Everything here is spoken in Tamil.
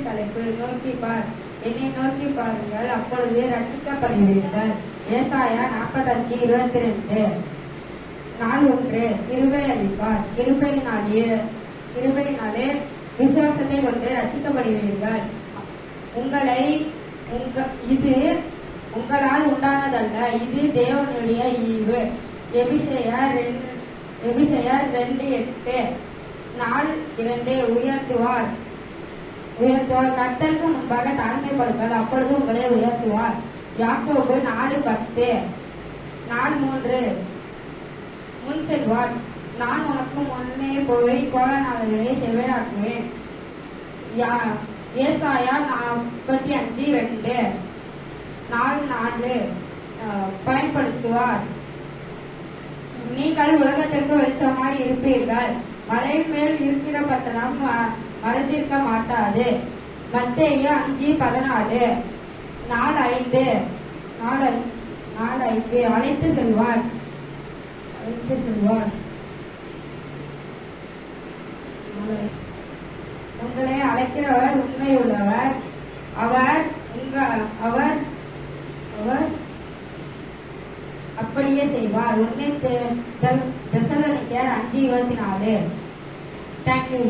மெசேஜ் தலைப்பு நோக்கி பார். என்னை நோக்கி பாருங்கள். அப்பொழுது ரட்சிக்கப்படுவீர்கள் ஏசாயா நாற்பத்தஞ்சு இருபத்தி ரெண்டு நாள் ஒன்று. கிருபை அளிப்பார். கிருபையினாலே கிருபையினாலே விசுவாசத்தை கொண்டு ரட்சிக்கப்படுவீர்கள் உங்களை உங்க இது உங்களால் உண்டானதல்ல. இது தேவனுடைய ஈவு. எபிசையர் ரெண்டு எபிசையர் ரெண்டு எட்டு. நாள் இரண்டு. உயர்த்துவார். உயர்த்துவார். கத்தருக்கு முன்பாக தாழ்மைப்படுங்கள். அப்பொழுது உங்களை உயர்த்துவார். யாக்கோபு நாலு பத்து நாலு மூன்று. முன் செல்வார். நான் உனக்கு முன்னே போய் கோலநாதர்களை செவ்வாக்குவேன் யா- ஏசாயா நாற்பத்தி அஞ்சு ரெண்டு. நாலு நாலு பயன்படுத்துவார். நீங்கள் உலகத்திற்கு வெளிச்சமாய் இருப்பீர்கள். மலை மேல் இருக்கிற பட்டணம் மறந்திருக்க மாட்டாது. மத்தேயு அஞ்சு பதினாலு. நாலு ஐந்து. நாலு நாலு ஐந்து. அழைத்து செல்வார். அழைத்து செல்வார். உங்களை அழைக்கிறவர் உண்மையுள்ளவர். அவர் உங்க அவர் அவர் அப்படியே செய்வார். உண்மை தெசலனிக்கர் அஞ்சு இருபத்தி நாலு. தேங்க்யூ